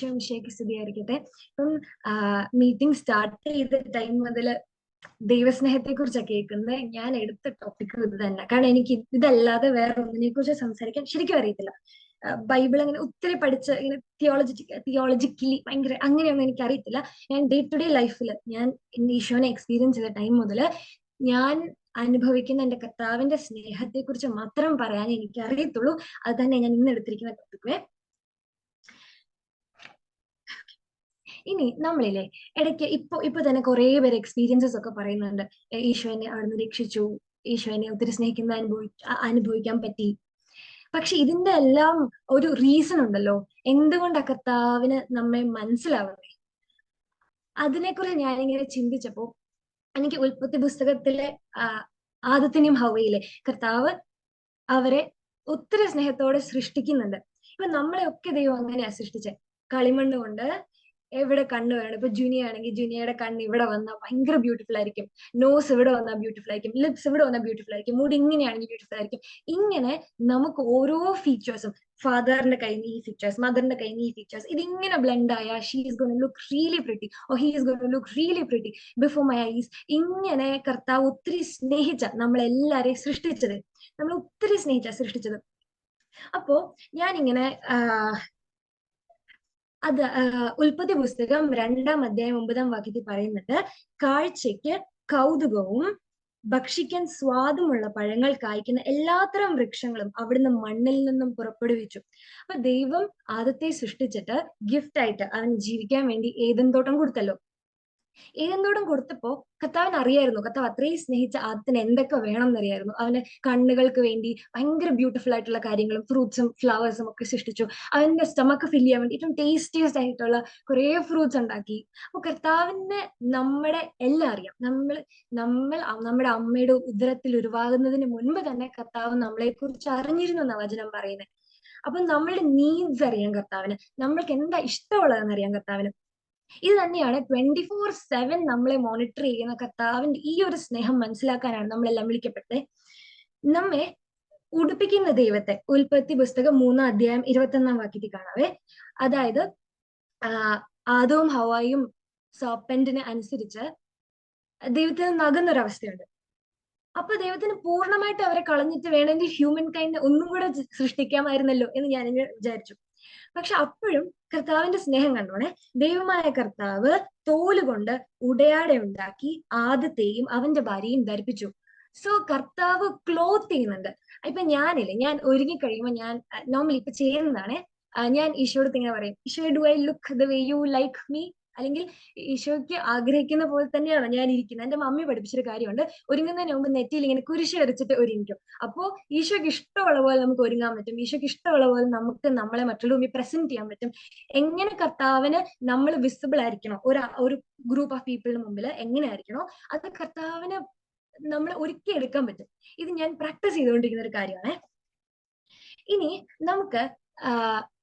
ഈശോ വിഷയക്ക് സ്ഥിതിയായിരിക്കട്ടെ. ഇപ്പം meeting start ചെയ്ത time മുതൽ ദൈവസ്നേഹത്തെ കുറിച്ചൊക്കെ കേൾക്കുന്നത് ഞാൻ എടുത്ത ടോപ്പിക് ഇത് തന്നെ. കാരണം എനിക്ക് ഇതല്ലാതെ വേറെ ഒന്നിനെ കുറിച്ച് സംസാരിക്കാൻ ശരിക്കും അറിയത്തില്ല. ബൈബിൾ അങ്ങനെ ഒത്തിരി പഠിച്ച ഇങ്ങനെ തിയോളജി തിയോളജിക്കലി ഭയങ്കര അങ്ങനെയൊന്നും എനിക്ക് അറിയത്തില്ല. ഞാൻ ഡേ ടു ഡേ ലൈഫിൽ ഞാൻ ഈശോനെ എക്സ്പീരിയൻസ് ചെയ്ത ടൈം മുതൽ ഞാൻ അനുഭവിക്കുന്ന എന്റെ കർത്താവിന്റെ സ്നേഹത്തെ കുറിച്ച് മാത്രം പറയാൻ എനിക്ക് അറിയത്തുള്ളൂ. അത് തന്നെ ഞാൻ ഇന്ന് എടുത്തിരിക്കുന്ന ടോപ്പിക്കേ ഇനി നമ്മളില്ലേ ഇടയ്ക്ക് ഇപ്പൊ ഇപ്പൊ തന്നെ കുറെ പേര് എക്സ്പീരിയൻസസ് ഒക്കെ പറയുന്നുണ്ട്. ഈശോനെ അവിടുന്ന് രക്ഷിച്ചു ഈശോനെ ഒത്തിരി സ്നേഹിക്കുന്ന അനുഭവി അനുഭവിക്കാൻ പറ്റി. പക്ഷെ ഇതിന്റെ എല്ലാം ഒരു റീസൺ ഉണ്ടല്ലോ. എന്തുകൊണ്ടാ കർത്താവിന് നമ്മെ മനസ്സിലാവുന്നേ? അതിനെക്കുറിച്ച് ഞാനിങ്ങനെ ചിന്തിച്ചപ്പോ എനിക്ക് ഉൽപ്പത്തി പുസ്തകത്തിലെ ആദത്തിനെയും ഹവയിലെ കർത്താവ് അവരെ ഒത്തിരി സ്നേഹത്തോടെ സൃഷ്ടിക്കുന്നുണ്ട്. ഇപ്പൊ നമ്മളെ ഒക്കെ ദൈവം അങ്ങനെയാ സൃഷ്ടിച്ചത് കളിമണ്ണ് കൊണ്ട് എവിടെ കണ്ണ് വേണം? ഇപ്പൊ ജുനിയ ആണെങ്കിൽ ജുനിയയുടെ കണ്ണ് ഇവിടെ വന്നാൽ ഭയങ്കര ബ്യൂട്ടിഫുൾ ആയിരിക്കും. നോസ് ഇവിടെ വന്നാൽ ബ്യൂട്ടിഫുൾ ആയിരിക്കും. ലിപ്സ് ഇവിടെ വന്നാൽ ബ്യൂട്ടിഫുൾ ആയിരിക്കും. മൂഡ് ഇങ്ങനെയാണെങ്കിൽ ബ്യൂട്ടിഫുൾ ആയിരിക്കും. ഇങ്ങനെ നമുക്ക് ഓരോ ഫീച്ചേഴ്സും ഫാദറിന്റെ കയ്യിൽ നിന്ന് ഈ ഫീച്ചേഴ്സ് മദറിന്റെ കയ്യിൽ നിന്ന് ഈ ഫീച്ചേഴ്സ് ഇതിങ്ങനെ ബ്ലെൻഡ് ആയ she is gone look really pretty oh he's gone look really pretty before my eyes ഇങ്ങനെ കർത്താവ് ഒത്തിരി സ്നേഹിച്ച നമ്മളെല്ലാരെയും സൃഷ്ടിച്ചത്. നമ്മൾ ഒത്തിരി സ്നേഹിച്ച സൃഷ്ടിച്ചത്. അപ്പോ ഞാനിങ്ങനെ അത് ഉൽപ്പത്തി പുസ്തകം രണ്ടാം അധ്യായം ഒമ്പതാം വാക്യത്തിൽ പറയുന്നത് കാഴ്ചയ്ക്ക് കൗതുകവും ഭക്ഷിക്കാൻ സ്വാദുമുള്ള പഴങ്ങൾ കായ്ക്കുന്ന എല്ലാത്തരം വൃക്ഷങ്ങളും അവിടുന്ന് മണ്ണിൽ നിന്നും പുറപ്പെടുവിച്ചു. അപ്പൊ ദൈവം ആദത്തെ സൃഷ്ടിച്ചിട്ട് ഗിഫ്റ്റ് ആയിട്ട് അവന് ജീവിക്കാൻ വേണ്ടി ഏതൻ തോട്ടം കൊടുത്തല്ലോ. ഏതെന്തോടും കൊടുത്തപ്പോ കർത്താവിന് അറിയായിരുന്നു കർത്താവ് അത്രയും സ്നേഹിച്ച ആദ്യത്തിന് എന്തൊക്കെ വേണം എന്നറിയായിരുന്നു അവന് കണ്ണുകൾക്ക് വേണ്ടി ഭയങ്കര ബ്യൂട്ടിഫുൾ ആയിട്ടുള്ള കാര്യങ്ങളും ഫ്രൂട്ട്സും ഫ്ലവേഴ്സും ഒക്കെ സൃഷ്ടിച്ചു. അവന്റെ സ്റ്റമക്ക് ഫില്ല് ചെയ്യാൻ വേണ്ടി ഏറ്റവും ടേസ്റ്റിയസ്റ്റ് ആയിട്ടുള്ള കുറെ ഫ്രൂട്ട്സ് ഉണ്ടാക്കി. അപ്പൊ കർത്താവിന് നമ്മുടെ എല്ലാം അറിയാം. നമ്മൾ നമ്മൾ നമ്മുടെ അമ്മയുടെ ഉദരത്തിൽ ഉരുവാകുന്നതിന് മുൻപ് തന്നെ കർത്താവ് നമ്മളെ കുറിച്ച് അറിഞ്ഞിരുന്നു എന്ന വചനം പറയുന്നത്. അപ്പൊ നമ്മളുടെ നീഡ്സ് അറിയാം കർത്താവിന്. നമ്മൾക്ക് എന്താ ഇഷ്ടമുള്ളതെന്ന് അറിയാം കർത്താവിന്. ഇത് തന്നെയാണ് ട്വന്റി ഫോർ സെവൻ നമ്മളെ മോണിറ്റർ ചെയ്യുന്ന കർത്താവിന്റെ ഈ ഒരു സ്നേഹം മനസ്സിലാക്കാനാണ് നമ്മളെല്ലാം വിളിക്കപ്പെട്ടത്. നമ്മെ ഉടുപ്പിക്കുന്ന ദൈവത്തെ ഉൽപ്പത്തി പുസ്തകം മൂന്നാം അധ്യായം ഇരുപത്തൊന്നാം വാക്യത്തിൽ കാണാവേ. അതായത് ആദവും ഹവായും സോപ്പന്റിനെ അനുസരിച്ച് ദൈവത്തിന് നകുന്നൊരവസ്ഥയുണ്ട് അപ്പൊ ദൈവത്തിന് പൂർണമായിട്ട് അവരെ കളഞ്ഞിട്ട് വേണമെങ്കിൽ ഹ്യൂമൻ കൈൻഡ് ഒന്നും കൂടെ സൃഷ്ടിക്കാമായിരുന്നല്ലോ എന്ന് ഞാൻ വിചാരിച്ചു. പക്ഷെ അപ്പോഴും കർത്താവിന്റെ സ്നേഹം കണ്ടോണെ? ദൈവമായ കർത്താവ് തോലുകൊണ്ട് ഉടയാട ഉണ്ടാക്കി ആദ്യത്തെയും അവന്റെ ഭാര്യയും ധരിപ്പിച്ചു. സോ കർത്താവ് ക്ലോത്ത് ചെയ്യുന്നുണ്ട്. ഇപ്പൊ ഞാനില്ലേ ഞാൻ ഒരുങ്ങി കഴിയുമ്പോൾ ഞാൻ നോർമലി ഇപ്പൊ ചെയ്യുന്നതാണ് ഞാൻ ഈശോയോട് ഇങ്ങനെ പറയും Eesho do I look the way you like me അല്ലെങ്കിൽ ഈശോയ്ക്ക് ആഗ്രഹിക്കുന്ന പോലെ തന്നെയാണ് ഞാൻ ഇരിക്കുന്നത് എന്റെ മമ്മി പഠിപ്പിച്ചൊരു കാര്യമുണ്ട്. ഒരുങ്ങുന്നതിന് മുമ്പ് നെറ്റിയിൽ ഇങ്ങനെ കുരിശ് വരച്ചിട്ട് ഒരുങ്ങിക്കും. അപ്പോ ഈശോയ്ക്ക് ഇഷ്ടമുള്ള പോലെ നമുക്ക് ഒരുങ്ങാൻ പറ്റും. ഈശോയ്ക്ക് ഇഷ്ടമുള്ള പോലെ നമുക്ക് നമ്മളെ മറ്റുള്ള മുമ്പിൽ പ്രസന്റ് ചെയ്യാൻ പറ്റും. എങ്ങനെ കർത്താവിന് നമ്മൾ വിസിബിൾ ആയിരിക്കണം? ഒരു ഒരു ഗ്രൂപ്പ് ഓഫ് പീപ്പിളിന് മുമ്പിൽ എങ്ങനെ ആയിരിക്കണോ? അത് കർത്താവിന് നമ്മൾ ഒരുക്കി എടുക്കാൻ പറ്റും. ഇത് ഞാൻ പ്രാക്ടീസ് ചെയ്തുകൊണ്ടിരിക്കുന്ന ഒരു കാര്യമാണ്. ഇനി നമുക്ക്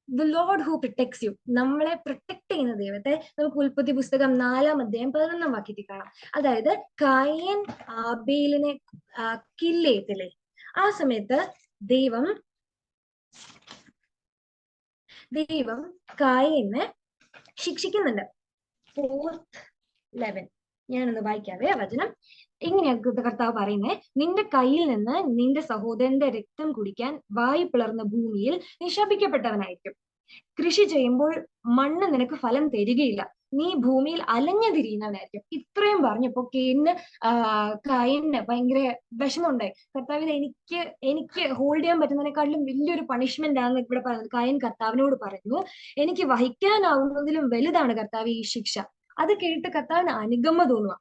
the lord who protects you നമ്മളെ പ്രൊട്ടക്ട് ചെയ്യുന്ന ദൈവത്തെ നമുക്ക് ഉൽപ്പത്തി പുസ്തകം നാലാം അധ്യായം പതിനൊന്നാം വാക്യത്തിൽ കാണാം. അതായത് കായൻ ആബേലിനെ കില്ല് ചെയ്തില്ലേ ആ സമയത്ത് ദൈവം ദൈവം കായനെ ശിക്ഷിക്കുന്നുണ്ട്. ഫോർത്ത് ലെവൻ ഞാനൊന്ന് വായിക്കാവേ വചനം. ഇങ്ങനെയാണ് കർത്താവ് പറയുന്നത് നിന്റെ കയ്യിൽ നിന്ന് നിന്റെ സഹോദരന്റെ രക്തം കുടിക്കാൻ വായു പിളർന്ന ഭൂമിയിൽ നിശപിക്കപ്പെട്ടവനായിരിക്കും. കൃഷി ചെയ്യുമ്പോൾ മണ്ണ് നിനക്ക് ഫലം തരികയില്ല. നീ ഭൂമിയിൽ അലഞ്ഞു തിരിയുന്നവനായിരിക്കും ഇത്രയും പറഞ്ഞപ്പോ കേന് കയന് ഭയങ്കര വിഷമമുണ്ടായി. കർത്താവിന് എനിക്ക് എനിക്ക് ഹോൾഡ് ചെയ്യാൻ പറ്റുന്നതിനെക്കാട്ടിലും വലിയൊരു പണിഷ്മെന്റ് ആണ് ഇവിടെ പറയുന്നത് കയൻ കർത്താവിനോട് പറഞ്ഞു എനിക്ക് വഹിക്കാനാവുന്നതിലും വലുതാണ് കർത്താവ് ഈ ശിക്ഷ. അത് കേട്ട് കർത്താവിന് അനുഗമ തോന്നുക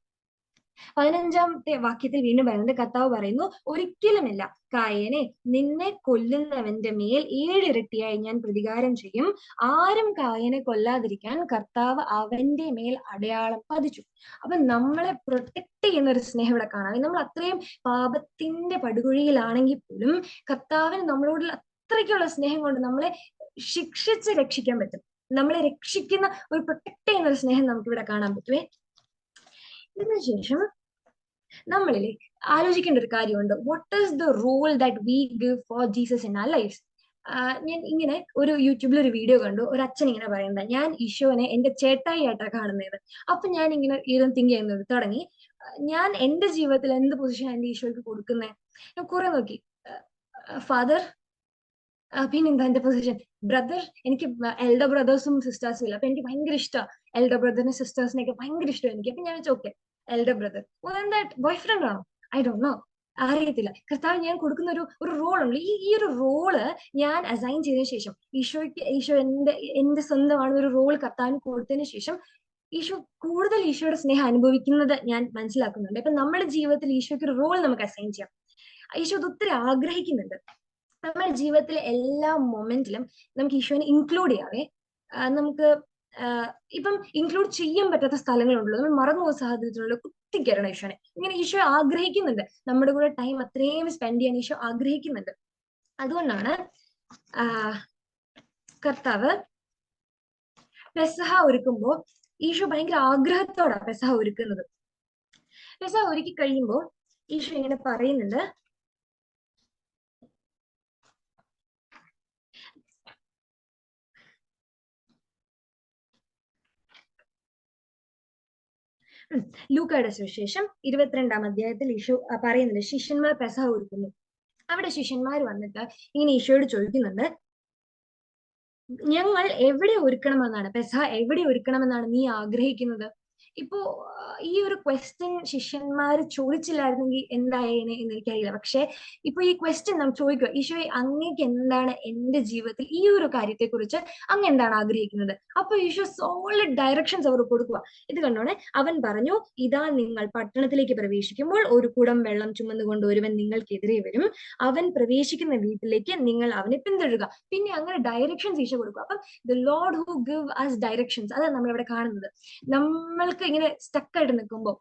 പതിനഞ്ചാമത്തെ വാക്യത്തിൽ വീണ്ടും പറയുന്നത് കർത്താവ് പറയുന്നു ഒരിക്കലുമില്ല. കായനെ നിന്നെ കൊല്ലുന്നവന്റെ മേൽ ഏഴിരട്ടിയായി ഞാൻ പ്രതികാരം ചെയ്യും. ആരും കായനെ കൊല്ലാതിരിക്കാൻ കർത്താവ് അവന്റെ മേൽ അടയാളം പതിച്ചു. അപ്പൊ നമ്മളെ പ്രൊട്ടക്ട് ചെയ്യുന്ന ഒരു സ്നേഹം ഇവിടെ കാണാം. നമ്മൾ അത്രയും പാപത്തിന്റെ പടുകുഴിയിലാണെങ്കിൽ പോലും കർത്താവിന് നമ്മളോടുള്ള അത്രയ്ക്കുള്ള സ്നേഹം കൊണ്ട് നമ്മളെ ശിക്ഷിച്ച് രക്ഷിക്കാൻ പറ്റും. നമ്മളെ രക്ഷിക്കുന്ന ഒരു പ്രൊട്ടക്ട് ചെയ്യുന്ന ഒരു സ്നേഹം നമുക്ക് ഇവിടെ കാണാൻ പറ്റുമേ. ഇതിനുശേഷം നമ്മളിൽ ആലോചിക്കേണ്ട ഒരു കാര്യമുണ്ട്. What is the role that we give for Jesus in our life ഞാൻ ഇങ്ങനെ ഒരു യൂട്യൂബിൽ ഒരു വീഡിയോ കണ്ടു. ഒരു അച്ഛൻ ഇങ്ങനെ പറയുന്നത്. ഞാൻ ഈശോനെ എന്റെ ചേട്ടായി ആയിട്ടാണ് കാണുന്നത്. അപ്പൊ ഞാൻ ഇങ്ങനെ ഈരം തിങ്ക് ചെയ്യുന്നത് തുടങ്ങി. ഞാൻ എന്റെ ജീവിതത്തിൽ എന്ത് പൊസിഷൻ എന്റെ ഈശോയ്ക്ക് കൊടുക്കുന്നത്? ഞാൻ കുറെ നോക്കി. ഫാദർ പിന്നെന്താ എന്റെ പൊസിഷൻ ബ്രദർ എനിക്ക് എൽഡർ ബ്രദേഴ്സും സിസ്റ്റേഴ്സും ഇല്ല. അപ്പൊ എനിക്ക് ഭയങ്കര ഇഷ്ടമാണ് എൽഡർ ബ്രദറിനും സിസ്റ്റേഴ്സിനെയൊക്കെ ഭയങ്കര ഇഷ്ടമാണ് എനിക്ക്. അപ്പൊ ഞാൻ വെച്ചാൽ okay elder brother boy friend ആണോ? ഐ ഡോ നോ അറിയത്തില്ല. കർത്താവ് ഞാൻ കൊടുക്കുന്ന ഒരു ഒരു റോൾ ഉണ്ട്. ഈ ഈ ഒരു റോൾ ഞാൻ അസൈൻ ചെയ്തതിനു ശേഷം ഈശോയ്ക്ക് ഈശോ എന്റെ എന്റെ സ്വന്തമാണ് ഒരു റോൾ കർത്താവിന് കൊടുത്തതിന് ശേഷം ഈശോ കൂടുതൽ ഈശോയുടെ സ്നേഹം അനുഭവിക്കുന്നത് ഞാൻ മനസ്സിലാക്കുന്നുണ്ട്. അപ്പൊ നമ്മുടെ ജീവിതത്തിൽ ഈശോയ്ക്ക് ഒരു റോൾ നമുക്ക് അസൈൻ ചെയ്യാം. ഈശോ അത് ഒത്തിരി ആഗ്രഹിക്കുന്നുണ്ട്. നമ്മുടെ ജീവിതത്തിലെ എല്ലാ മൊമെന്റിലും നമുക്ക് ഈശോനെ ഇൻക്ലൂഡ് ചെയ്യാവേ. നമുക്ക് ഇപ്പം ഇൻക്ലൂഡ് ചെയ്യാൻ പറ്റാത്ത സ്ഥലങ്ങളുണ്ടല്ലോ. നമ്മൾ മറന്നു പോകുന്ന സാഹചര്യത്തിലുള്ള കുത്തിക്കയറണം ഈശോനെ. ഇങ്ങനെ ഈശോ ആഗ്രഹിക്കുന്നുണ്ട്. നമ്മുടെ കൂടെ ടൈം അത്രയും സ്പെൻഡ് ചെയ്യാൻ ഈശോ ആഗ്രഹിക്കുന്നുണ്ട്. അതുകൊണ്ടാണ് കർത്താവ് പെസഹ ഒരുക്കുമ്പോ ഈശോ ഭയങ്കര ആഗ്രഹത്തോടാണ് പെസഹ ഒരുക്കുന്നത്. പെസഹ ഒരുക്കി കഴിയുമ്പോൾ ഈശോ ഇങ്ങനെ പറയുന്നുണ്ട് ലൂക്കയുടെ സുവിശേഷം ഇരുപത്തിരണ്ടാം അധ്യായത്തിൽ ഈശോ പറയുന്നുണ്ട് ശിഷ്യന്മാർ പെസഹ ഒരുക്കുന്നു. അവിടെ ശിഷ്യന്മാർ വന്നിട്ട് ഇങ്ങനെ ഈശോയോട് ചോദിക്കുന്നുണ്ട് ഞങ്ങൾ എവിടെ ഒരുക്കണമെന്നാണ്? പെസഹ എവിടെ ഒരുക്കണമെന്നാണ് നീ ആഗ്രഹിക്കുന്നത്? ഇപ്പോ ഈ ഒരു ക്വസ്റ്റ്യൻ ശിഷ്യന്മാർ ചോദിച്ചില്ലായിരുന്നെങ്കിൽ എന്തായേനെ എന്ന് എനിക്കറിയില്ല. പക്ഷെ ഇപ്പൊ ഈ ക്വസ്റ്റ്യൻ നാം ചോദിക്കുക ഈശോ അങ്ങേക്ക് എന്താണ് എന്റെ ജീവിതത്തിൽ ഈ ഒരു കാര്യത്തെ കുറിച്ച് അങ്ങ് എന്താണ് ആഗ്രഹിക്കുന്നത്? അപ്പൊ ഈശോ സോളിഡ് ഡയറക്ഷൻസ് അവർ കൊടുക്കുക ഇത് കണ്ടോണെ അവൻ പറഞ്ഞു ഇതാ നിങ്ങൾ പട്ടണത്തിലേക്ക് പ്രവേശിക്കുമ്പോൾ ഒരു കുടം വെള്ളം ചുമന്നുകൊണ്ട് ഒരുവൻ നിങ്ങൾക്കെതിരെ വരും. അവൻ പ്രവേശിക്കുന്ന വീട്ടിലേക്ക് നിങ്ങൾ അവനെ പിന്തുടരുക. പിന്നെ അങ്ങനെ ഡയറക്ഷൻസ് ഈശോ കൊടുക്കുക അപ്പം the lord who give us directions അതാണ് നമ്മൾ ഇവിടെ കാണുന്നത്. നമ്മൾക്ക് ഇങ്ങനെ സ്റ്റക്കായിട്ട് നിൽക്കുമ്പോൾ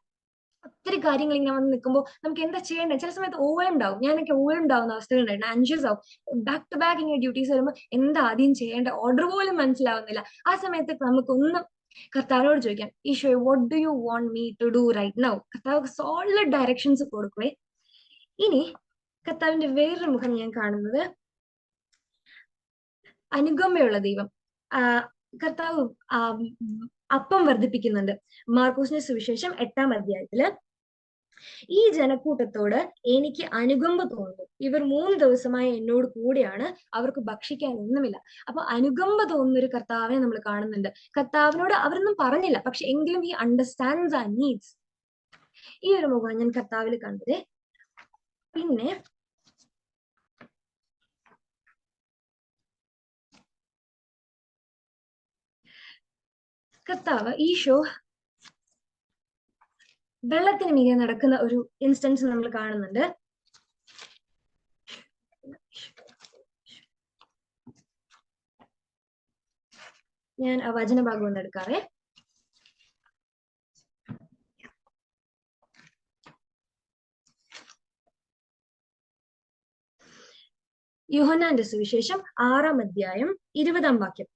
ഒത്തിരി കാര്യങ്ങൾ ഇങ്ങനെ വന്ന് നിൽക്കുമ്പോൾ നമുക്ക് എന്താ ചെയ്യേണ്ടത്? ചില സമയത്ത് ഓവർ ഉണ്ടാവും. ഞാനൊക്കെ ഓവർ ഉണ്ടാവുന്ന അവസ്ഥകളുണ്ടായിരുന്നു അൻഷ്യസ് ആവും. ബാക്ക് ടു ബാക്ക് ഇങ്ങനെ ഡ്യൂട്ടീസ് വരുമ്പോൾ എന്താ ആദ്യം ചെയ്യേണ്ട ഓർഡർ പോലും മനസ്സിലാവുന്നില്ല. ആ സമയത്ത് നമുക്കൊന്നും കർത്താവിനോട് ചോദിക്കാം Eesho what do you want me to do right now കർത്താവ് സോളിഡ് ഡയറക്ഷൻസ് കൊടുക്കുവേ. ഇനി കർത്താവിന്റെ വേറൊരു മുഖം ഞാൻ കാണുന്നത്. അനുഗമയുള്ള ദൈവം. കർത്താവ് അപ്പം വർദ്ധിപ്പിക്കുന്നുണ്ട്. മാർക്കോസിന്റെ സുവിശേഷം എട്ടാം അധ്യായത്തിൽ ഈ ജനക്കൂട്ടത്തോട് എനിക്ക് അനുകമ്പ തോന്നുന്നു. ഇവർ മൂന്ന് ദിവസമായി എന്നോട് കൂടെയാണ് അവർക്ക് ഭക്ഷിക്കാൻ ഒന്നുമില്ല. അപ്പൊ അനുകമ്പ തോന്നുന്ന ഒരു കർത്താവിനെ നമ്മൾ കാണുന്നുണ്ട്. കർത്താവിനോട് അവരൊന്നും പറഞ്ഞില്ല പക്ഷെ എങ്കിലും ഈ അണ്ടർസ്റ്റാൻഡ്സ് ദ നീഡ്സ് ഈ ഒരു മുഖം ഞാൻ കർത്താവിൽ കണ്ടത്. പിന്നെ കർത്താവ് ഈശോ വെള്ളത്തിന് മീതെ നടക്കുന്ന ഒരു ഇൻസ്റ്റൻസ് നമ്മൾ കാണുന്നുണ്ട്. ഞാൻ ആ വചനഭാഗം ഒന്ന് എടുക്കാവേ. യുഹനാന്റെ സുവിശേഷം ആറാം അധ്യായം ഇരുപതാം വാക്യം.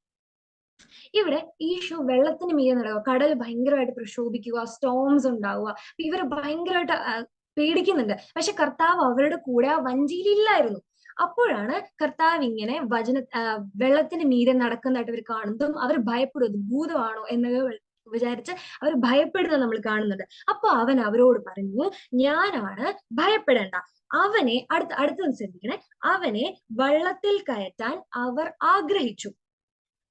ഇവിടെ ഈശോ വെള്ളത്തിന് മീതെ നടക്കുക കടൽ ഭയങ്കരമായിട്ട് പ്രക്ഷോഭിക്കുക സ്റ്റോംസ് ഉണ്ടാവുക. ഇവർ ഭയങ്കരമായിട്ട് പേടിക്കുന്നുണ്ട്. പക്ഷെ കർത്താവ് അവരുടെ കൂടെ ആ വഞ്ചിയിലില്ലായിരുന്നു. അപ്പോഴാണ് കർത്താവ് ഇങ്ങനെ വചന വെള്ളത്തിന് മീതെ നടക്കുന്നതായിട്ട് അവർ കാണുന്നതും അവർ ഭയപ്പെടുന്നത് ഭൂതമാണോ? എന്നൊക്കെ വിചാരിച്ച് അവർ ഭയപ്പെടുന്നത് നമ്മൾ കാണുന്നുണ്ട്. അപ്പൊ അവൻ അവരോട് പറഞ്ഞു ഞാനാണ് ഭയപ്പെടേണ്ട. അവനെ അടുത്ത അടുത്തത് ശ്രദ്ധിക്കണേ. അവനെ വള്ളത്തിൽ കയറ്റാൻ അവർ ആഗ്രഹിച്ചു.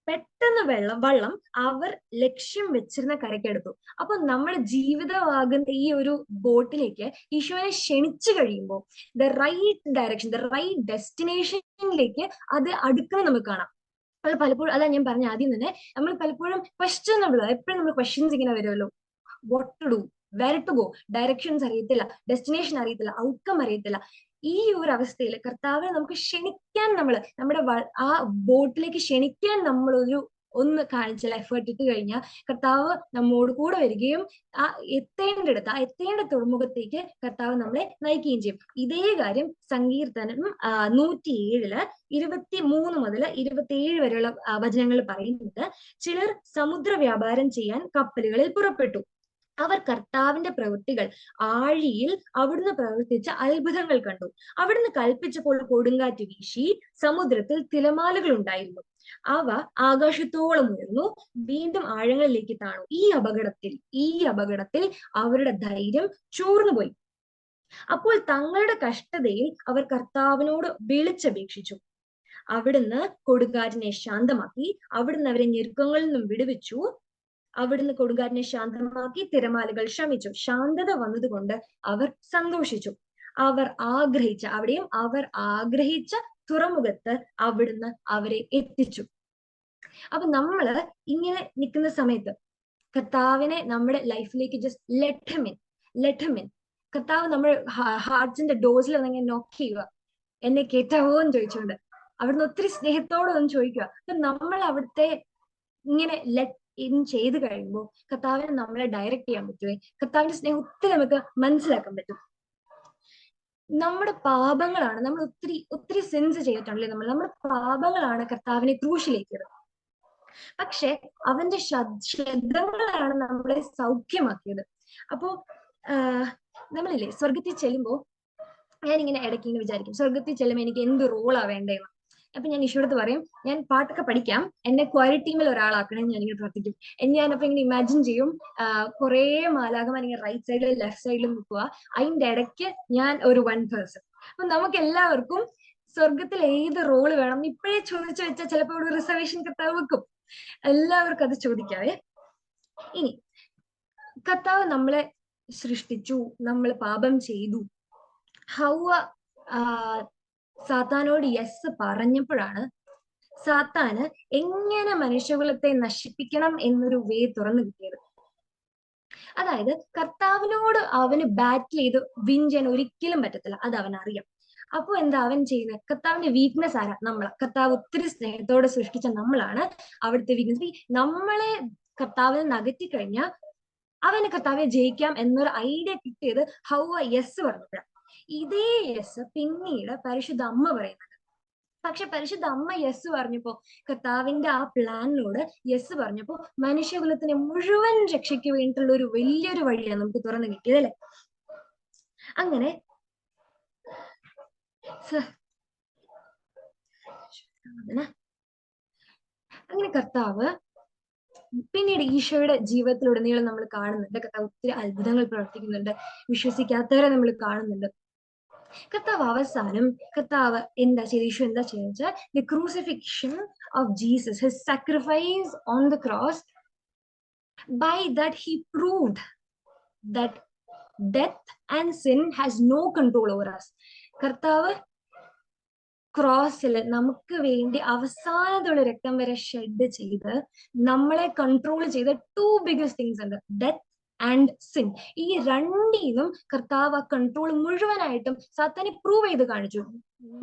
പെട്ടെന്ന് വെള്ളം വള്ളം അവർ ലക്ഷ്യം വെച്ചിരുന്ന കരക്കെടുത്തു അപ്പൊ നമ്മൾ ജീവിതമാകുന്ന ഈ ഒരു ബോട്ടിലേക്ക് ഈശോനെ ക്ഷണിച്ചു കഴിയുമ്പോൾ the right direction the right ഡെസ്റ്റിനേഷനിലേക്ക് അത് അടുക്കണം നമുക്ക് കാണാം. നമ്മൾ പലപ്പോഴും അതാ ഞാൻ പറഞ്ഞ ആദ്യം തന്നെ നമ്മൾ പലപ്പോഴും ക്വസ്റ്റ്യനബിൾ എപ്പോഴും നമ്മൾ ക്വസ്റ്റ്യൻസ് ഇങ്ങനെ വരുമല്ലോ. What to do where to go directions അറിയത്തില്ല. ഡെസ്റ്റിനേഷൻ അറിയത്തില്ല. ഔട്ട്കം അറിയത്തില്ല. ഈ ഒരു അവസ്ഥയിൽ കർത്താവിനെ നമുക്ക് ക്ഷണിക്കാൻ നമ്മൾ നമ്മുടെ ആ ബോട്ടിലേക്ക് ക്ഷണിക്കാൻ നമ്മൾ ഒരു ഒന്ന് കാണിച്ചാൽ എഫേർട്ട് ഇട്ട് കഴിഞ്ഞാൽ കർത്താവ് നമ്മോട് കൂടെ വരികയും ആ എത്തേണ്ടടുത്ത് ആ എത്തേണ്ട തുറമുഖത്തേക്ക് കർത്താവ് നമ്മളെ നയിക്കുകയും ചെയ്യും. ഇതേ കാര്യം സങ്കീർത്തനം നൂറ്റി ഏഴിൽ ഇരുപത്തി മൂന്ന് മുതൽ ഇരുപത്തി ഏഴ് വരെയുള്ള വചനങ്ങൾ പറയുന്നത് ചിലർ സമുദ്ര വ്യാപാരം ചെയ്യാൻ കപ്പലുകളിൽ പുറപ്പെട്ടു. അവർ കർത്താവിന്റെ പ്രവൃത്തികൾ ആഴിയിൽ അവിടുന്ന് പ്രവർത്തിച്ച അത്ഭുതങ്ങൾ കണ്ടു. അവിടുന്ന് കൽപ്പിച്ചപ്പോൾ കൊടുങ്കാറ്റ് വീശി സമുദ്രത്തിൽ തിരമാലകൾ ഉണ്ടായിരുന്നു. അവ ആകാശത്തോളം ഉയർന്നു വീണ്ടും ആഴങ്ങളിലേക്ക് താണു. ഈ അപകടത്തിൽ ഈ അപകടത്തിൽ അവരുടെ ധൈര്യം ചോർന്നുപോയി അപ്പോൾ തങ്ങളുടെ കഷ്ടതയിൽ അവർ കർത്താവിനോട് വിളിച്ചപേക്ഷിച്ചു. അവിടുന്ന് കൊടുങ്കാറ്റിനെ ശാന്തമാക്കി അവിടുന്ന് അവരെ ഞെരുക്കങ്ങളിൽ നിന്നും വിടുവിച്ചു. അവിടുന്ന് കൊടുങ്കാറ്റിനെ ശാന്തമാക്കി തിരമാലകൾ ശമിച്ചു. ശാന്തത വന്നതുകൊണ്ട് അവർ സന്തോഷിച്ചു. അവർ ആഗ്രഹിച്ച അവിടെയും അവർ ആഗ്രഹിച്ച തുറമുഖത്ത് അവിടുന്ന് അവരെ എത്തിച്ചു. അപ്പൊ നമ്മൾ ഇങ്ങനെ നിൽക്കുന്ന സമയത്ത് കർത്താവിനെ നമ്മുടെ ലൈഫിലേക്ക് ജസ്റ്റ് ലെറ്റമിൻ ലെറ്റമിൻ കർത്താവ് നമ്മൾ ഹാർട്സിന്റെ ഡോസിൽ ഒന്നെങ്കിൽ നോക്ക് ചെയ്യുക. എന്നെ കേറ്റാവോ എന്ന് ചോദിച്ചുകൊണ്ട്. അവിടുന്ന് ഒത്തിരി സ്നേഹത്തോടെ ഒന്ന് ചോദിക്കുക. അപ്പൊ നമ്മൾ അവിടുത്തെ ഇങ്ങനെ ലെറ്റ് ഇൻ ചെയ്ത് കഴിയുമ്പോൾ കർത്താവിനെ നമ്മളെ ഡയറക്റ്റ് ചെയ്യാൻ പറ്റുമേ കർത്താവിന്റെ സ്നേഹം ഒത്തിരി നമുക്ക് മനസ്സിലാക്കാൻ പറ്റും. നമ്മുടെ പാപങ്ങളാണ് നമ്മൾ ഒത്തിരി ഒത്തിരി സെൻസ് ചെയ്തിട്ടുണ്ടല്ലേ നമ്മൾ? നമ്മുടെ പാപങ്ങളാണ് കർത്താവിനെ ക്രൂശിലേക്ക് പക്ഷെ അവന്റെ ശബ്ദങ്ങളാണ് നമ്മളെ സൗഖ്യമാക്കിയത്. അപ്പോ നമ്മളില്ലേ സ്വർഗത്തിൽ ചെല്ലുമ്പോ ഞാനിങ്ങനെ ഇടയ്ക്ക് ഇങ്ങനെ വിചാരിക്കും. സ്വർഗത്തിൽ ചെല്ലുമ്പോൾ എനിക്ക് എന്ത് റോളാ വേണ്ടതെന്ന് അപ്പൊ ഞാൻ ഈശോടത്ത് പറയും ഞാൻ പാട്ടൊക്കെ പഠിക്കാം. എന്നെ ക്വയറി ടീമിൽ ഒരാളാക്കണേ ഞാൻ ഇങ്ങനെ പ്രാർത്ഥിക്കും. ഞാനപ്പോ ഇങ്ങനെ ഇമാജിൻ ചെയ്യും. കുറെ മാലാകമാർ ഇങ്ങനെ റൈറ്റ് സൈഡിലും ലെഫ്റ്റ് സൈഡിലും നിൽക്കുക. അതിന്റെ ഇടയ്ക്ക് ഞാൻ ഒരു വൺ പേഴ്സൺ അപ്പൊ നമുക്ക് എല്ലാവർക്കും സ്വർഗത്തിൽ ഏത് റോൾ വേണം? ഇപ്പോഴേ ചോദിച്ചു വെച്ചാൽ ചിലപ്പോൾ ഒരു റിസർവേഷൻ കർത്താവ് വെക്കും. എല്ലാവർക്കും അത് ചോദിക്കാവേ. ഇനി കർത്താവ് നമ്മളെ സൃഷ്ടിച്ചു നമ്മൾ പാപം ചെയ്തു. ഹൗവ സാത്താനോട് യെസ് പറഞ്ഞപ്പോഴാണ് സാത്താന് എങ്ങനെ മനുഷ്യകുലത്തെ നശിപ്പിക്കണം എന്നൊരു വേ തുറന്നു കിട്ടിയത്. അതായത് കർത്താവിനോട് അവന് ബാറ്റിൽ ചെയ്ത് വിൻ ഒരിക്കലും പറ്റത്തില്ല അത് അവൻ അറിയാം അപ്പൊ എന്താ അവൻ ചെയ്യുന്നത് കർത്താവിന്റെ വീക്ക്നെസ് ആരാ? നമ്മളെ. കർത്താവ് ഒത്തിരി സ്നേഹത്തോടെ സൃഷ്ടിച്ച നമ്മളാണ് അവിടുത്തെ വീക്ക്നെസ് നമ്മളെ കർത്താവിൽ നിന്ന് അകറ്റി കഴിഞ്ഞാൽ അവന് കർത്താവെ ജയിക്കാം എന്നൊരു ഐഡിയ കിട്ടിയത് ഹൗ യെസ് പറഞ്ഞപ്പോഴാണ് ഇതേ യെസ് പിന്നീട് പരിശുദ്ധ അമ്മ പറയുന്നത് പക്ഷെ പരിശുദ്ധ അമ്മ യെസ് പറഞ്ഞപ്പോ കർത്താവിന്റെ ആ പ്ലാനിനോട് യെസ് പറഞ്ഞപ്പോ മനുഷ്യകുലത്തിനെ മുഴുവൻ രക്ഷയ്ക്ക് വേണ്ടിയിട്ടുള്ള ഒരു വലിയൊരു വഴിയാണ് നമുക്ക് തുറന്നു കിട്ടിയത് അല്ലെ? അങ്ങനെ അങ്ങനെ കർത്താവ് പിന്നീട് ഈശോയുടെ ജീവിതത്തിലുടനീളം നമ്മൾ കാണുന്നുണ്ട്. കർത്താവ് ഒത്തിരി അത്ഭുതങ്ങൾ പ്രവർത്തിക്കുന്നുണ്ട്. വിശ്വസിക്കാത്തവരെ നമ്മൾ കാണുന്നുണ്ട്. കർത്താവ് അവസാനം കർത്താവ് എന്താ ചെയ്ത് ഈശോ എന്താ ചെയ്യുന്നത് the crucifixion of Jesus his sacrifice on the cross by that he proved that death and sin has no control over us കർത്താവ് ക്രോസിൽ നമുക്ക് വേണ്ടി അവസാനത്തുള്ള രക്തം വരെ ഷെഡ് ചെയ്ത് നമ്മളെ കൺട്രോൾ ചെയ്ത ടു ബിഗസ്റ്റ് തിങ്സ് ഉണ്ട്. ഡെത്ത് ആൻഡ് സിൻ ഈ രണ്ടിനും കർത്താവ് ആ കൺട്രോൾ മുഴുവനായിട്ടും സത്തനെ പ്രൂവ് ചെയ്ത് കാണിച്ചു.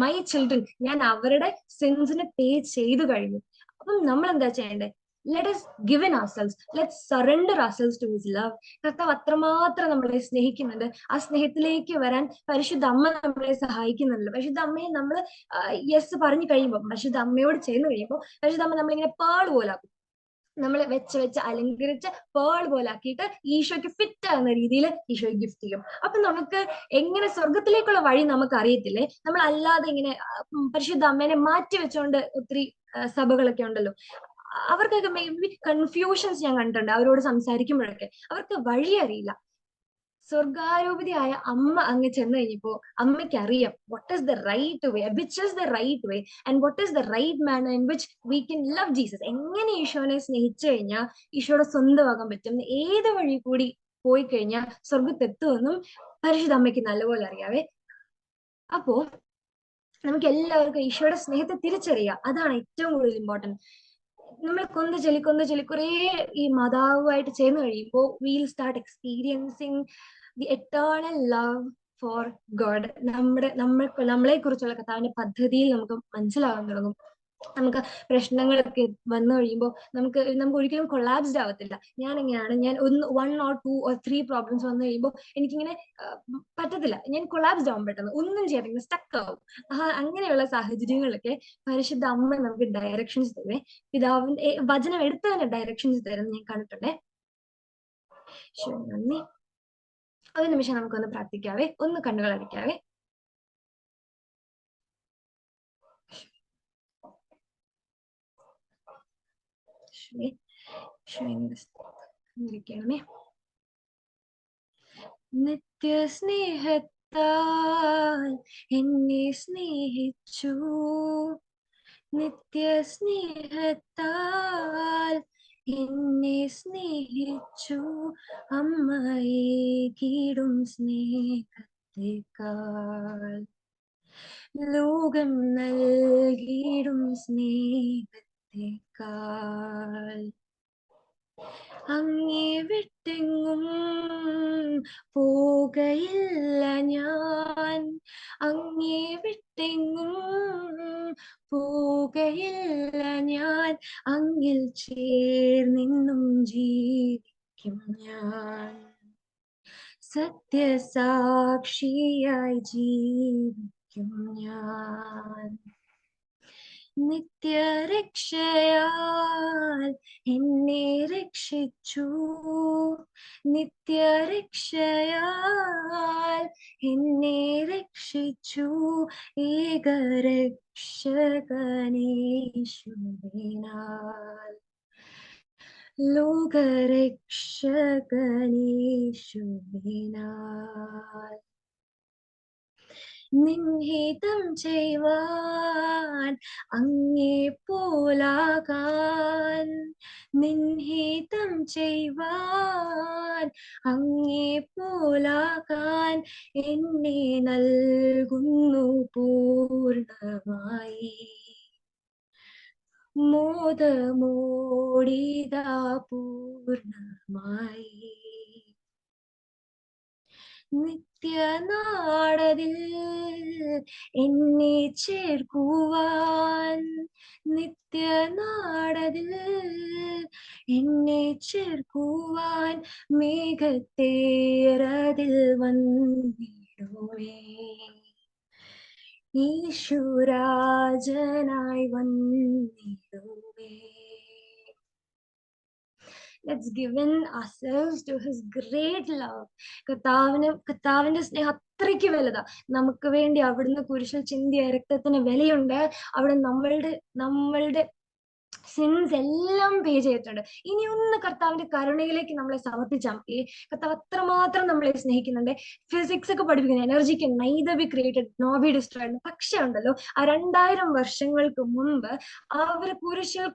മൈ ചിൽഡ്രൻ ഞാൻ അവരുടെ സിൻസിന് പേ ചെയ്തു കഴിഞ്ഞു. അപ്പം നമ്മൾ എന്താ ചെയ്യേണ്ടത് let's given selves let surrender selves to his love കർത്താവ് അത്രമാത്രം നമ്മളെ സ്നേഹിക്കുന്നുണ്ട്. ആ സ്നേഹത്തിലേക്ക് വരാൻ പരിശുദ്ധ അമ്മ നമ്മളെ സഹായിക്കുന്നുണ്ട് പരിശുദ്ധ അമ്മയെ നമ്മൾ യെസ് പറഞ്ഞു കഴിയുമ്പോൾ പരിശുദ്ധ അമ്മയോട് ചേർന്ന് കഴിയുമ്പോൾ പരിശുദ്ധ അമ്മ നമ്മളിങ്ങനെ പേൾ പോലാക്കും നമ്മൾ വെച്ച് വെച്ച് അലങ്കരിച്ച് പേൾ പോലെ ആക്കിയിട്ട് ഈശോയ്ക്ക് ഫിറ്റ് ആകുന്ന രീതിയിൽ ഈശോയ്ക്ക് ഗിഫ്റ്റ് ചെയ്യും. അപ്പൊ നമുക്ക് എങ്ങനെ സ്വർഗത്തിലേക്കുള്ള വഴി നമുക്ക് അറിയത്തില്ലേ നമ്മൾ അല്ലാതെ ഇങ്ങനെ പരിശുദ്ധ അമ്മേനെ മാറ്റി വെച്ചുകൊണ്ട് ഒത്തിരി സഭകളൊക്കെ ഉണ്ടല്ലോ. അവർക്കൊക്കെ മേ ബി കൺഫ്യൂഷൻസ് ഞാൻ കണ്ടിട്ടുണ്ട് അവരോട് സംസാരിക്കുമ്പോഴൊക്കെ. അവർക്ക് വഴി അറിയില്ല. സ്വർഗാരോപതിയായ അമ്മ അങ്ങ് ചെന്ന് കഴിഞ്ഞപ്പോ അമ്മയ്ക്ക് അറിയാം what is the right way which is the right way and what is the right man in which we can love Jesus എങ്ങനെ ഈശോനെ സ്നേഹിച്ചു കഴിഞ്ഞാൽ ഈശോയുടെ സ്വന്തമാകാൻ പറ്റും? ഏത് വഴി കൂടി പോയി കഴിഞ്ഞാൽ സ്വർഗത്തെത്തുമെന്നും പരിശുദ്ധ അമ്മയ്ക്ക് നല്ലപോലെ അറിയാവേ. അപ്പോ നമുക്ക് എല്ലാവർക്കും ഈശോയുടെ സ്നേഹത്തെ തിരിച്ചറിയാം. അതാണ് ഏറ്റവും കൂടുതൽ ഇമ്പോർട്ടന്റ് നമ്മൾ കൊന്ന് ചൊല്ലി കൊന്ത ചൊല്ലി കുറേ ഈ മാതാവുമായിട്ട് ചേർന്ന് കഴിയുമ്പോൾ we'll start experiencing the eternal love for God നമ്മുടെ നമ്മൾ നമ്മളെ കുറിച്ചുള്ള കഥാവിന്റെ പദ്ധതിയിൽ നമുക്ക് മനസ്സിലാകാൻ തുടങ്ങും. നമുക്ക് പ്രശ്നങ്ങളൊക്കെ വന്നു കഴിയുമ്പോൾ നമുക്ക് നമുക്ക് ഒരിക്കലും കൊളാപ്സ്ഡ് ആവത്തില്ല. ഞാൻ എങ്ങനെയാണ് ഞാൻ ഒന്ന് one or two or three problems വന്നു കഴിയുമ്പോൾ എനിക്കിങ്ങനെ പറ്റത്തില്ല. ഞാൻ കൊളാബ്സ്ഡ് ആവും പെട്ടെന്ന്. ഒന്നും ചെയ്യാൻ സ്റ്റക്ക് ആവും. അങ്ങനെയുള്ള സാഹചര്യങ്ങളൊക്കെ പരിശുദ്ധ അമ്മ നമുക്ക് ഡയറക്ഷൻസ് തരുവേ. പിതാവിന്റെ വചനം എടുത്ത് തന്നെ ഡയറക്ഷൻസ് തരുന്ന ഞാൻ കണ്ടിട്ടുണ്ടേ. നന്ദി. ഒരു നിമിഷം നമുക്കൊന്ന് പ്രാർത്ഥിക്കാവേ. ഒന്ന് കണ്ണുകൾ അടയ്ക്കാവേ ഈശോയെ ഈശോയെ ഇരിക്കണമേ. നിത്യസ്നേഹത്താൽ എന്നെ സ്നേഹിച്ചു. നിത്യസ്നേഹത്താൽ എന്നെ സ്നേഹിച്ചു. അമ്മയെ കീടും സ്നേഹത്തെക്കാൾ. ലോകം നൽകിയിടും സ്നേഹത്തെക്കാൾ അങ്ങേ വിട്ടെങ്ങും പോകയില്ല ഞാൻ. അങ്ങേ വിട്ടെങ്ങും പോകയില്ല ഞാൻ. അങ്ങിൽ ചേർന്നിന്നും ജീവിക്കും ഞാൻ. സത്യസാക്ഷിയായി ജീവിക്കും ഞാൻ. നിത്യരക്ഷയാൽ എന്നെ രക്ഷിച്ചു. നിത്യരക്ഷയാൽ എന്നെ രക്ഷിച്ചു. ഏകരക്ഷകനേശുവിനാൽ. ലോകരക്ഷകനേശുവിനാൽ. നിൻഹിതം ചെയ്യുവാൻ അങ്ങേ പോലാകാൻ. നിൻഹിതം ചെയ്യുവാൻ അങ്ങേ പോലാകാൻ എന്നെ നൽകുന്നു പൂർണമായി മോദമോടിതാ പൂർണമായി നിത്യനാടതിൽ എന്നെ ചേർക്കുവാൻ. നിത്യനാടതിൽ എന്നെ ചേർക്കുവാൻ മേഘത്തേറതിൽ വന്നിടുമേ ഈശുരാജനായി വന്നിടുമേ let's given ourselves to his great love. കർത്താവിന് കർത്താവിന്റെ സ്നേഹം അത്രയ്ക്ക് വലുതാ. നമുക്ക് വേണ്ടി അവിടുന്ന് കുരിശിൽ ചിന്തിയ രക്തത്തിന് വിലയുണ്ട്. അവിടെ നമ്മളുടെ നമ്മളുടെ സിൻസ് എല്ലാം പേ ചെയ്തിട്ടുണ്ട്. ഇനി ഒന്ന് കർത്താവിന്റെ കരുണയിലേക്ക് നമ്മളെ സമർപ്പിച്ചാൽ മതി. കർത്താവ് അത്രമാത്രം നമ്മളെ സ്നേഹിക്കുന്നുണ്ട്. ഫിസിക്സ് ഒക്കെ പഠിപ്പിക്കുന്ന. എനർജിക്ക് neither be created nor be destroyed പക്ഷെ ഉണ്ടല്ലോ ആ രണ്ടായിരം വർഷങ്ങൾക്ക് മുമ്പ് അവർ കുരിശിൽ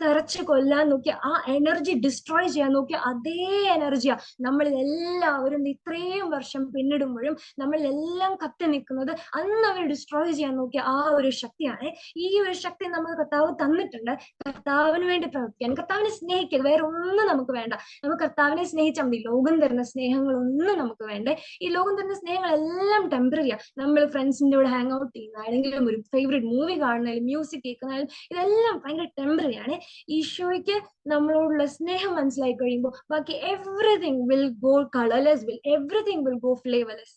തറച്ച് കൊല്ലാൻ നോക്കിയ ആ എനർജി ഡിസ്ട്രോയ് ചെയ്യാൻ നോക്കിയ അതേ എനർജിയാ നമ്മൾ എല്ലാവരും ഇത്രയും വർഷം പിന്നിടുമ്പോഴും നമ്മൾ എല്ലാം കത്തി നിൽക്കുന്നത് അന്ന് അവർ ഡിസ്ട്രോയ് ചെയ്യാൻ നോക്കിയ ആ ഒരു ശക്തിയാണ്. ഈ ഒരു ശക്തി നമ്മൾ കർത്താവ് തന്നിട്ടുണ്ട്. കർത്താവിന് വേണ്ടി പ്രവർത്തിക്കാൻ കർത്താവിനെ സ്നേഹിക്കുക വേറെ ഒന്നും നമുക്ക് വേണ്ട. നമുക്ക് കർത്താവിനെ സ്നേഹിച്ചാൽ മതി. ലോകം തരുന്ന സ്നേഹങ്ങളൊന്നും നമുക്ക് വേണ്ടേ. ഈ ലോകം തരുന്ന സ്നേഹങ്ങളെല്ലാം ടെമ്പററിയാ നമ്മൾ ഫ്രണ്ട്സിന്റെ കൂടെ ഹാങ് ഔട്ട് ചെയ്യുന്ന ആണെങ്കിലും ഒരു ഫേവറേറ്റ് മൂവി കാണുന്നതിലും മ്യൂസിക് കേൾക്കുന്നതിലും ഇതെല്ലാം ഭയങ്കര ടെമ്പററി ആണ്. ഈശോയ്ക്ക് നമ്മളോടുള്ള സ്നേഹം മനസ്സിലായി കഴിയുമ്പോൾ ബാക്കി everything will go colourless will everything will go flavourless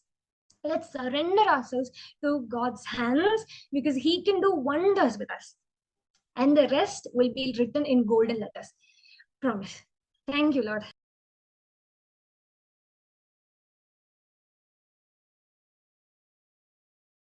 let's surrender ourselves to God's hands because He can do wonders with us. And the rest will be written in golden letters. Promise. Thank you, Lord.